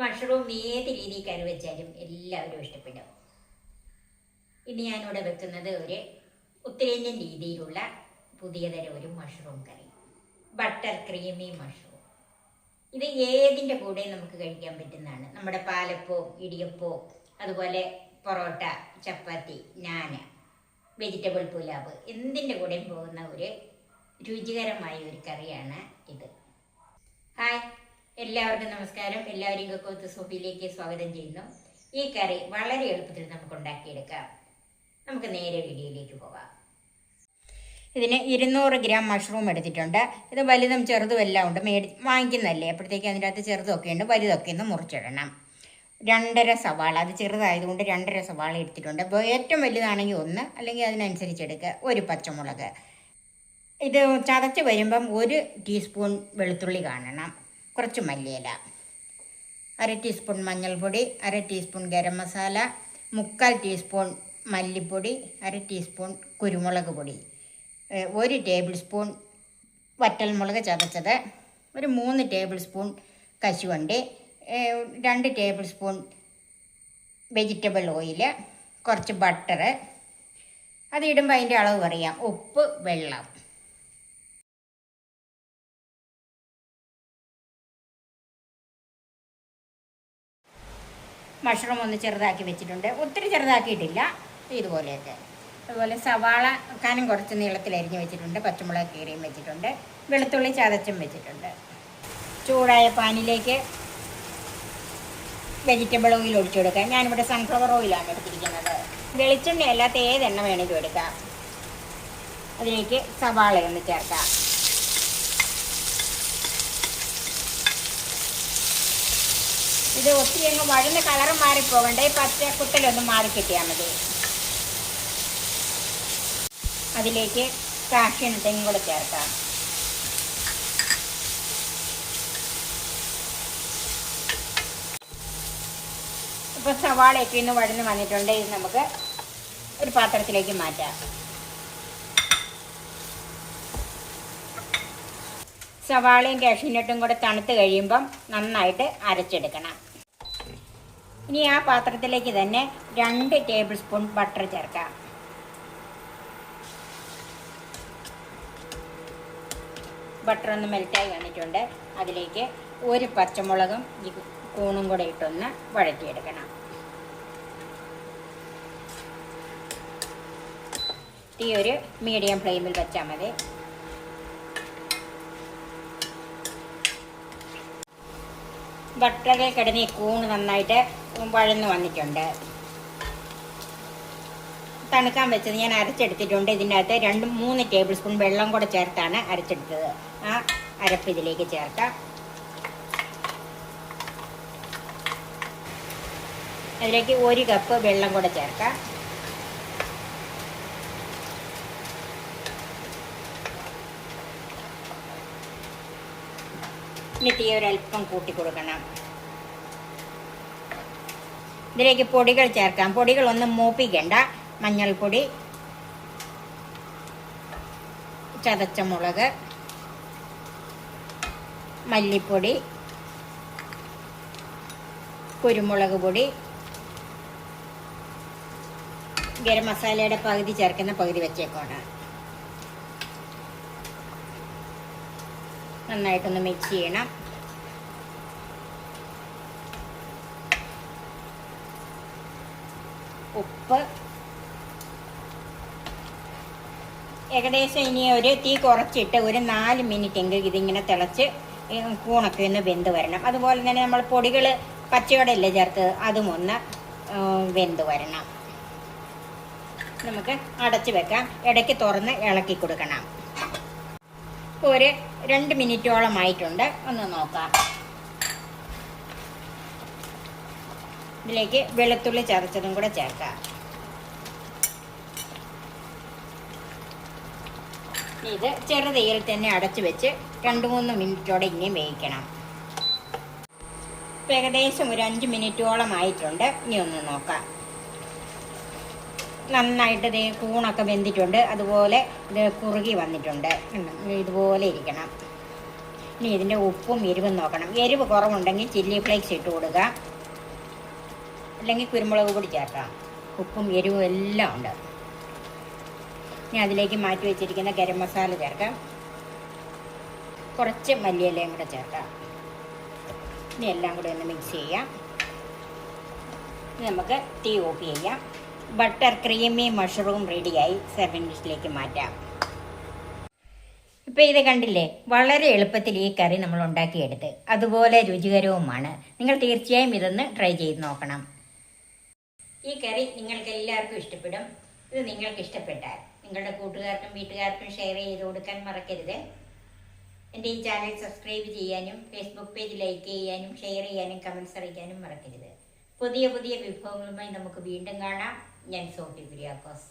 Mushroom ഏത് രീതിയിൽ കറി വെച്ചാലും എല്ലാവരും ഇഷ്ടപ്പെടും. ഇനി ഞാനിവിടെ വെക്കുന്നത് ഒരു ഉത്തരേന്ത്യൻ രീതിയിലുള്ള പുതിയ തരം ഒരു mushroom curry. Butter creamy mushroom ഇത് ഏതിന്റെ കൂടെ നമുക്ക് കഴിക്കാൻ പറ്റുന്നതാണ്? നമ്മുടെ പാലപ്പോ ഇടിയപ്പോ അതുപോലെ പൊറോട്ട ചപ്പാത്തി നാന വെജിറ്റബിൾ പുലാവ് എന്തിന്റെ കൂടെയും പോകുന്ന ഒരു രുചികരമായ ഒരു കറിയാണ് ഇത്. ഹായ് എല്ലാവർക്കും നമസ്കാരം. എല്ലാവരെയും കൊക്കോത്ത് സോഫിയിലേക്ക് സ്വാഗതം ചെയ്യുന്നു. ഈ കറി വളരെ എളുപ്പത്തിൽ നമുക്ക് ഉണ്ടാക്കിയെടുക്കാം. നമുക്ക് നേരെ വീഡിയോയിലേക്ക് പോകാം. ഇതിന് ഇരുന്നൂറ് ഗ്രാം മഷ്റൂം എടുത്തിട്ടുണ്ട്. ഇത് വലുതും ചെറുതും എല്ലാം ഉണ്ട്. മേടി വാങ്ങിക്കുന്നതല്ലേ? അപ്പോഴത്തേക്ക് അതിന്റെ അകത്ത് ചെറുതൊക്കെ ഉണ്ട്. വലുതൊക്കെ ഒന്ന് മുറിച്ചിടണം. രണ്ടര സവാള. അത് ചെറുതായതുകൊണ്ട് രണ്ടര സവാള എടുത്തിട്ടുണ്ട്. അപ്പോൾ ഏറ്റവും വലുതാണെങ്കിൽ ഒന്ന് അല്ലെങ്കിൽ അതിനനുസരിച്ച് എടുക്കുക. ഒരു പച്ചമുളക്. ഇത് ചതച്ച് വരുമ്പം ഒരു ടീസ്പൂൺ വെളുത്തുള്ളി കാണണം. കുറച്ച് മല്ലിയില അര ടീസ്പൂൺ മഞ്ഞൾപ്പൊടി അര ടീസ്പൂൺ ഗരം മസാല മുക്കാൽ ടീസ്പൂൺ മല്ലിപ്പൊടി അര ടീസ്പൂൺ കുരുമുളക് പൊടി. ഒരു ടേബിൾ സ്പൂൺ വറ്റൽമുളക് ചതച്ചത് ഒരു മൂന്ന് ടേബിൾ സ്പൂൺ കശുവണ്ടി രണ്ട് ടേബിൾ സ്പൂൺ വെജിറ്റബിൾ ഓയിൽ കുറച്ച് ബട്ടർ അത് ഇടുമ്പോൾ അതിന്റെ അളവ് പറയാം. ഉപ്പ് വെള്ളം. മഷ്റൂം ഒന്ന് ചെറുതാക്കി വെച്ചിട്ടുണ്ട്. ഒത്തിരി ചെറുതാക്കിയിട്ടില്ല. ഇതുപോലെയൊക്കെ. അതുപോലെ സവാള കനം കുറച്ച് നീളത്തിൽ അരിഞ്ഞ് വെച്ചിട്ടുണ്ട്. പച്ചമുളക് കീറിയും വെച്ചിട്ടുണ്ട്. വെളുത്തുള്ളി ചതച്ചും വെച്ചിട്ടുണ്ട്. ചൂടായ പാനിലേക്ക് വെജിറ്റബിൾ ഓയിൽ ഒഴിച്ചു കൊടുക്കാം. ഞാനിവിടെ സൺഫ്ലവർ ഓയിലാണ് എടുത്തിരിക്കുന്നത്. വെളിച്ചെണ്ണ അല്ലാത്ത ഏത് എണ്ണ വേണമെങ്കിലും എടുക്കാം. അതിലേക്ക് സവാള ഒന്ന് ചേർക്കാം. ഇത് ഒത്തിരി അങ്ങ് വഴുന്ന കളറും മാറിപ്പോകണ്ടേ? പച്ച കുത്തലൊന്ന് മാറി കിട്ടിയാൽ മതി. അതിലേക്ക് കാഷ്യനട്ടയും കൂടെ ചേർക്കാം. ഇപ്പോൾ സവാളയൊക്കെ ഇന്ന് വഴന്ന് വന്നിട്ടുണ്ട്. ഇത് നമുക്ക് ഒരു പാത്രത്തിലേക്ക് മാറ്റാം. സവാളയും കാഷ്യനട്ടും കൂടെ തണുത്ത് കഴിയുമ്പം നന്നായിട്ട് അരച്ചെടുക്കണം. ഇനി ആ പാത്രത്തിലേക്ക് തന്നെ രണ്ട് ടേബിൾ സ്പൂൺ ബട്ടർ ചേർക്കാം. ബട്ടർ ഒന്ന് മെൽറ്റായി വന്നിട്ടുണ്ട്. അതിലേക്ക് ഒരു പച്ചമുളകും ഈ കൂണും കൂടെ ഇട്ടൊന്ന് വഴറ്റിയെടുക്കണം. തീ ഒരു മീഡിയം ഫ്ലെയിമിൽ വെച്ചാൽ മതി. ബട്ടറിൽ കിടന്ന് ഈ കൂണ് നന്നായിട്ട് വഴന്ന് വന്നിട്ടുണ്ട്. തണുക്കാൻ വെച്ചത് ഞാൻ അരച്ചെടുത്തിട്ടുണ്ട്. ഇതിന്റെ അകത്ത് രണ്ട് മൂന്ന് ടേബിൾ സ്പൂൺ വെള്ളം കൂടെ ചേർത്താണ് അരച്ചെടുത്തത്. ആ അരപ്പ് ഇതിലേക്ക് ചേർക്കാം. അതിലേക്ക് ഒരു കപ്പ് വെള്ളം കൂടെ ചേർക്കാം. ഇനി തീ ഒരല്പം കൂട്ടി കൊടുക്കണം ഇതിലേക്ക് പൊടികൾ ചേർക്കാം. പൊടികൾ ഒന്നും മൂപ്പിക്കണ്ട. മഞ്ഞൾപ്പൊടി ചതച്ച മുളക് മല്ലിപ്പൊടി കുരുമുളക് പൊടി ഗരം മസാലയുടെ പകുതി ചേർക്കുന്ന പകുതി വെച്ചേക്കോണം നന്നായിട്ടൊന്ന് മിക്സ് ചെയ്യണം. ഉപ്പ്. ഏകദേശം ഇനി ഒരു തീ കുറച്ചിട്ട് ഒരു നാല് മിനിറ്റ് എങ്കിൽ ഇതിങ്ങനെ തിളച്ച് കൂണൊക്കെ ഒന്ന് വെന്ത് വരണം. അതുപോലെ തന്നെ നമ്മൾ പൊടികൾ പച്ചയോടെയല്ലേ ചേർത്ത് അതും ഒന്ന് വെന്ത് വരണം. നമുക്ക് അടച്ചു വെക്കാം. ഇടയ്ക്ക് തുറന്ന് ഇളക്കി കൊടുക്കണം. ഒരു രണ്ട് മിനിറ്റോളം ആയിട്ടുണ്ട്. ഒന്ന് നോക്കാം. ഇതിലേക്ക് വെളുത്തുള്ളി ചതച്ചതും കൂടെ ചേർക്കാം. ഇത് ചെറുതീയിൽ തന്നെ അടച്ചു വെച്ച് രണ്ട് മൂന്ന് മിനിറ്റോടെ ഇനിയും വേവിക്കണം. ഇപ്പം ഏകദേശം ഒരു അഞ്ച് മിനിറ്റോളം ആയിട്ടുണ്ട്. ഇനി ഒന്ന് നോക്കാം. നന്നായിട്ട് ഇത് കൂണൊക്കെ വെന്തിട്ടുണ്ട്. അതുപോലെ ഇത് കുറുകി വന്നിട്ടുണ്ട്. ഇതുപോലെ ഇരിക്കണം. ഇനി ഇതിന്റെ ഉപ്പും എരിവും നോക്കണം. എരിവ് കുറവുണ്ടെങ്കിൽ ചില്ലി ഫ്ലേക്സ് ഇട്ട് കൊടുക്കുക അല്ലെങ്കിൽ കുരുമുളക് പൊടി ചേർക്കാം. ഉപ്പും എരിവും എല്ലാം ഉണ്ട്. ഇനി അതിലേക്ക് മാറ്റി വെച്ചിരിക്കുന്ന ഗരം മസാല ചേർക്കാം. കുറച്ച് മല്ലിയിലയും കൂടെ ചേർക്കാം. ഇനി എല്ലാം കൂടെ ഒന്ന് മിക്സ് ചെയ്യാം. ഇനി നമുക്ക് തീ ഓഫ് ചെയ്യാം. ബട്ടർ ക്രീമി മഷ്റൂം റെഡിയായി സെവൻ ഡിഷിലേക്ക് മാറ്റാം. ഇപ്പം ഇത് കണ്ടില്ലേ? വളരെ എളുപ്പത്തിൽ ഈ കറി നമ്മൾ ഉണ്ടാക്കിയെടുത്ത്. അതുപോലെ രുചികരവുമാണ്. നിങ്ങൾ തീർച്ചയായും ഇതൊന്ന് ട്രൈ ചെയ്ത് നോക്കണം. ഈ കറി നിങ്ങൾക്ക് എല്ലാവർക്കും ഇഷ്ടപ്പെടും. ഇത് നിങ്ങൾക്ക് ഇഷ്ടപ്പെട്ടാൽ നിങ്ങളുടെ കൂട്ടുകാർക്കും വീട്ടുകാർക്കും ഷെയർ ചെയ്ത് കൊടുക്കാൻ മറക്കരുത്. എന്റെ ഈ ചാനൽ സബ്സ്ക്രൈബ് ചെയ്യാനും ഫേസ്ബുക്ക് പേജ് ലൈക്ക് ചെയ്യാനും ഷെയർ ചെയ്യാനും കമൻസ് അറിയിക്കാനും മറക്കരുത്. പുതിയ പുതിയ വിഭവങ്ങളുമായി നമുക്ക് വീണ്ടും കാണാം. ഞാൻ സോഫി കുര്യാക്കോസ്.